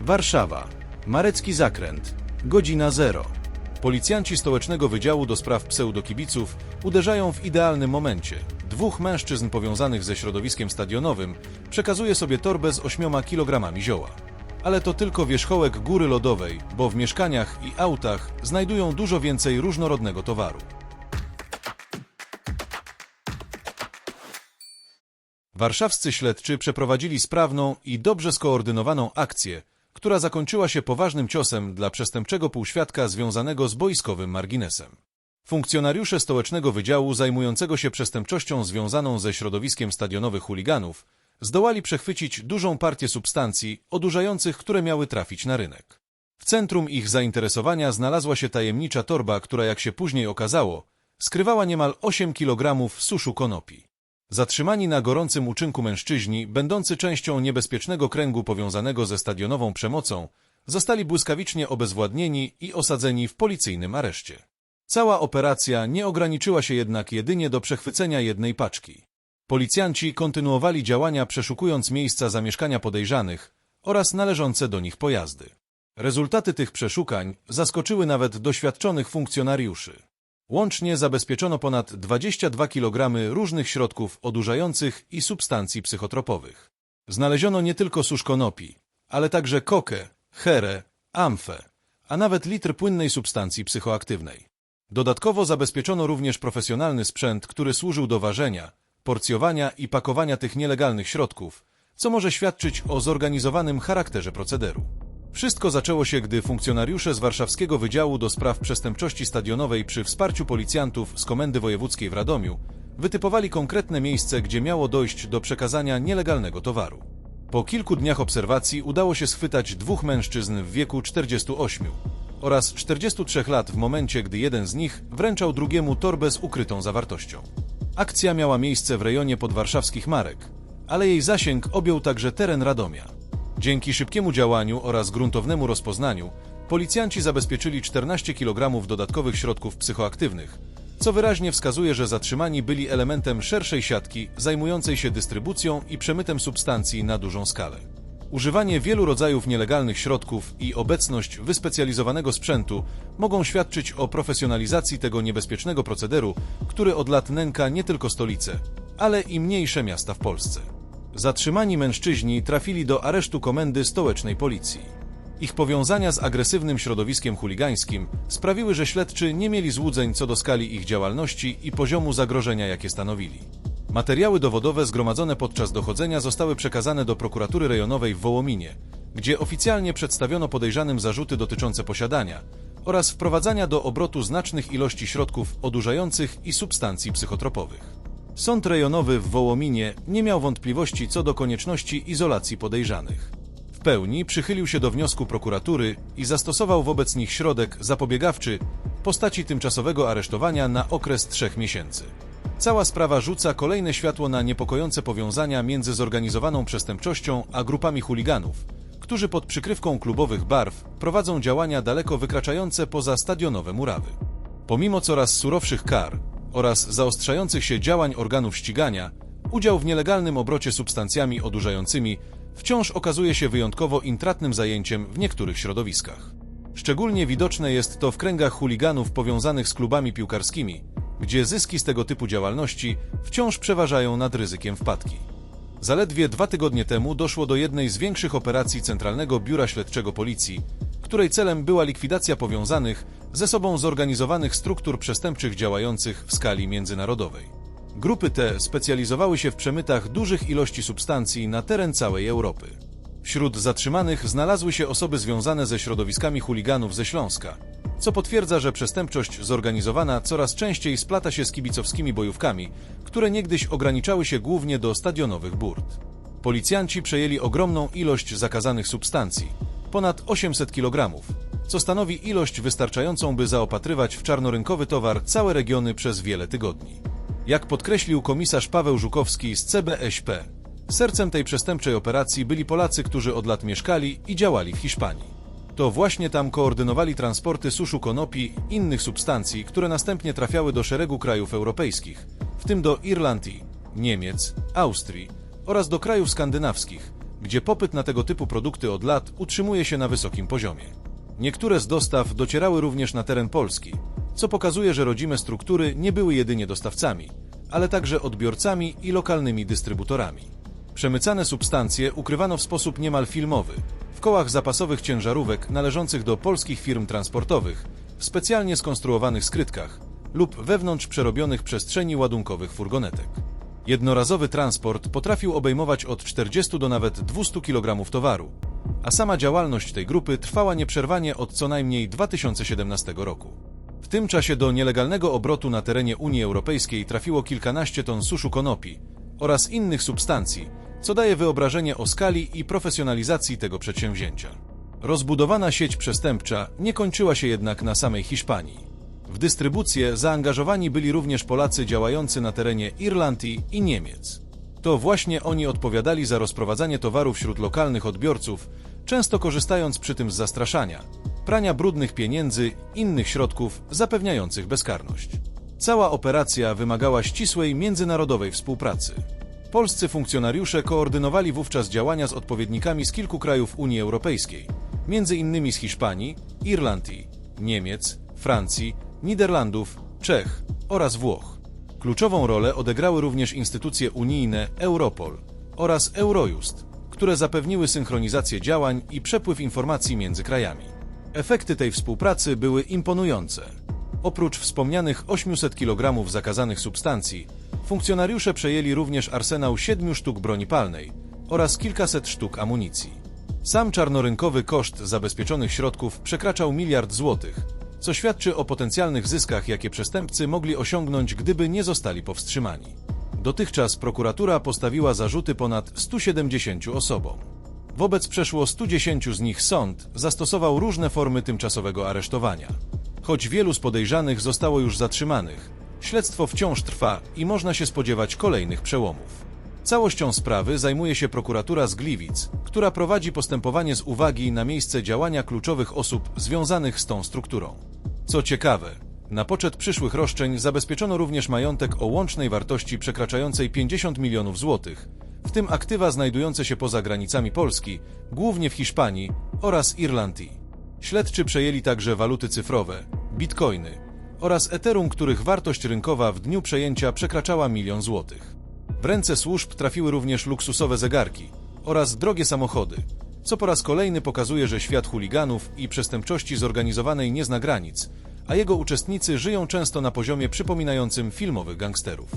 Warszawa. Marecki Zakręt. Godzina zero. Policjanci Stołecznego Wydziału do Spraw Pseudokibiców uderzają w idealnym momencie. Dwóch mężczyzn powiązanych ze środowiskiem stadionowym przekazuje sobie torbę z 8 kilogramami zioła. Ale to tylko wierzchołek góry lodowej, bo w mieszkaniach i autach znajdują dużo więcej różnorodnego towaru. Warszawscy śledczy przeprowadzili sprawną i dobrze skoordynowaną akcję, która zakończyła się poważnym ciosem dla przestępczego półświadka związanego z boiskowym marginesem. Funkcjonariusze Stołecznego Wydziału zajmującego się przestępczością związaną ze środowiskiem stadionowych chuliganów zdołali przechwycić dużą partię substancji odurzających, które miały trafić na rynek. W centrum ich zainteresowania znalazła się tajemnicza torba, która jak się później okazało, skrywała niemal 8 kg suszu konopi. Zatrzymani na gorącym uczynku mężczyźni, będący częścią niebezpiecznego kręgu powiązanego ze stadionową przemocą, zostali błyskawicznie obezwładnieni i osadzeni w policyjnym areszcie. Cała operacja nie ograniczyła się jednak jedynie do przechwycenia jednej paczki. Policjanci kontynuowali działania przeszukując miejsca zamieszkania podejrzanych oraz należące do nich pojazdy. Rezultaty tych przeszukań zaskoczyły nawet doświadczonych funkcjonariuszy. Łącznie zabezpieczono ponad 22 kg różnych środków odurzających i substancji psychotropowych. Znaleziono nie tylko susz konopi, ale także kokę, herę, amfę, a nawet litr płynnej substancji psychoaktywnej. Dodatkowo zabezpieczono również profesjonalny sprzęt, który służył do ważenia, porcjowania i pakowania tych nielegalnych środków, co może świadczyć o zorganizowanym charakterze procederu. Wszystko zaczęło się, gdy funkcjonariusze z Warszawskiego Wydziału do Spraw Przestępczości Stadionowej przy wsparciu policjantów z Komendy Wojewódzkiej w Radomiu wytypowali konkretne miejsce, gdzie miało dojść do przekazania nielegalnego towaru. Po kilku dniach obserwacji udało się schwytać dwóch mężczyzn w wieku 48 oraz 43 lat w momencie, gdy jeden z nich wręczał drugiemu torbę z ukrytą zawartością. Akcja miała miejsce w rejonie podwarszawskich Marek, ale jej zasięg objął także teren Radomia. Dzięki szybkiemu działaniu oraz gruntownemu rozpoznaniu policjanci zabezpieczyli 14 kg dodatkowych środków psychoaktywnych, co wyraźnie wskazuje, że zatrzymani byli elementem szerszej siatki zajmującej się dystrybucją i przemytem substancji na dużą skalę. Używanie wielu rodzajów nielegalnych środków i obecność wyspecjalizowanego sprzętu mogą świadczyć o profesjonalizacji tego niebezpiecznego procederu, który od lat nęka nie tylko stolice, ale i mniejsze miasta w Polsce. Zatrzymani mężczyźni trafili do aresztu komendy stołecznej policji. Ich powiązania z agresywnym środowiskiem chuligańskim sprawiły, że śledczy nie mieli złudzeń co do skali ich działalności i poziomu zagrożenia, jakie stanowili. Materiały dowodowe zgromadzone podczas dochodzenia zostały przekazane do prokuratury rejonowej w Wołominie, gdzie oficjalnie przedstawiono podejrzanym zarzuty dotyczące posiadania oraz wprowadzania do obrotu znacznych ilości środków odurzających i substancji psychotropowych. Sąd rejonowy w Wołominie nie miał wątpliwości co do konieczności izolacji podejrzanych. W pełni przychylił się do wniosku prokuratury i zastosował wobec nich środek zapobiegawczy w postaci tymczasowego aresztowania na okres trzech miesięcy. Cała sprawa rzuca kolejne światło na niepokojące powiązania między zorganizowaną przestępczością a grupami chuliganów, którzy pod przykrywką klubowych barw prowadzą działania daleko wykraczające poza stadionowe murawy. Pomimo coraz surowszych kar oraz zaostrzających się działań organów ścigania, udział w nielegalnym obrocie substancjami odurzającymi wciąż okazuje się wyjątkowo intratnym zajęciem w niektórych środowiskach. Szczególnie widoczne jest to w kręgach chuliganów powiązanych z klubami piłkarskimi, gdzie zyski z tego typu działalności wciąż przeważają nad ryzykiem wpadki. Zaledwie dwa tygodnie temu doszło do jednej z większych operacji Centralnego Biura Śledczego Policji, której celem była likwidacja powiązanych ze sobą zorganizowanych struktur przestępczych działających w skali międzynarodowej. Grupy te specjalizowały się w przemytach dużych ilości substancji na teren całej Europy. Wśród zatrzymanych znalazły się osoby związane ze środowiskami chuliganów ze Śląska, co potwierdza, że przestępczość zorganizowana coraz częściej splata się z kibicowskimi bojówkami, które niegdyś ograniczały się głównie do stadionowych burt. Policjanci przejęli ogromną ilość zakazanych substancji, ponad 800 kg, co stanowi ilość wystarczającą, by zaopatrywać w czarnorynkowy towar całe regiony przez wiele tygodni. Jak podkreślił komisarz Paweł Żukowski z CBŚP, sercem tej przestępczej operacji byli Polacy, którzy od lat mieszkali i działali w Hiszpanii. To właśnie tam koordynowali transporty suszu konopi i innych substancji, które następnie trafiały do szeregu krajów europejskich, w tym do Irlandii, Niemiec, Austrii oraz do krajów skandynawskich, gdzie popyt na tego typu produkty od lat utrzymuje się na wysokim poziomie. Niektóre z dostaw docierały również na teren Polski, co pokazuje, że rodzime struktury nie były jedynie dostawcami, ale także odbiorcami i lokalnymi dystrybutorami. Przemycane substancje ukrywano w sposób niemal filmowy, w kołach zapasowych ciężarówek należących do polskich firm transportowych, w specjalnie skonstruowanych skrytkach lub wewnątrz przerobionych przestrzeni ładunkowych furgonetek. Jednorazowy transport potrafił obejmować od 40 do nawet 200 kg towaru, a sama działalność tej grupy trwała nieprzerwanie od co najmniej 2017 roku. W tym czasie do nielegalnego obrotu na terenie Unii Europejskiej trafiło kilkanaście ton suszu konopi oraz innych substancji, co daje wyobrażenie o skali i profesjonalizacji tego przedsięwzięcia. Rozbudowana sieć przestępcza nie kończyła się jednak na samej Hiszpanii. W dystrybucję zaangażowani byli również Polacy działający na terenie Irlandii i Niemiec. To właśnie oni odpowiadali za rozprowadzanie towaru wśród lokalnych odbiorców, często korzystając przy tym z zastraszania, prania brudnych pieniędzy, innych środków zapewniających bezkarność. Cała operacja wymagała ścisłej międzynarodowej współpracy. Polscy funkcjonariusze koordynowali wówczas działania z odpowiednikami z kilku krajów Unii Europejskiej, innymi z Hiszpanii, Irlandii, Niemiec, Francji, Niderlandów, Czech oraz Włoch. Kluczową rolę odegrały również instytucje unijne Europol oraz Eurojust, które zapewniły synchronizację działań i przepływ informacji między krajami. Efekty tej współpracy były imponujące. Oprócz wspomnianych 800 kg zakazanych substancji, funkcjonariusze przejęli również arsenał 7 sztuk broni palnej oraz kilkaset sztuk amunicji. Sam czarnorynkowy koszt zabezpieczonych środków przekraczał miliard złotych, co świadczy o potencjalnych zyskach, jakie przestępcy mogli osiągnąć, gdyby nie zostali powstrzymani. Dotychczas prokuratura postawiła zarzuty ponad 170 osobom. Wobec przeszło 110 z nich sąd zastosował różne formy tymczasowego aresztowania. Choć wielu z podejrzanych zostało już zatrzymanych, śledztwo wciąż trwa i można się spodziewać kolejnych przełomów. Całością sprawy zajmuje się prokuratura z Gliwic, która prowadzi postępowanie z uwagi na miejsce działania kluczowych osób związanych z tą strukturą. Co ciekawe, na poczet przyszłych roszczeń zabezpieczono również majątek o łącznej wartości przekraczającej 50 milionów złotych, w tym aktywa znajdujące się poza granicami Polski, głównie w Hiszpanii oraz Irlandii. Śledczy przejęli także waluty cyfrowe, bitcoiny oraz Ethereum, których wartość rynkowa w dniu przejęcia przekraczała milion złotych. W ręce służb trafiły również luksusowe zegarki oraz drogie samochody, co po raz kolejny pokazuje, że świat chuliganów i przestępczości zorganizowanej nie zna granic, a jego uczestnicy żyją często na poziomie przypominającym filmowych gangsterów.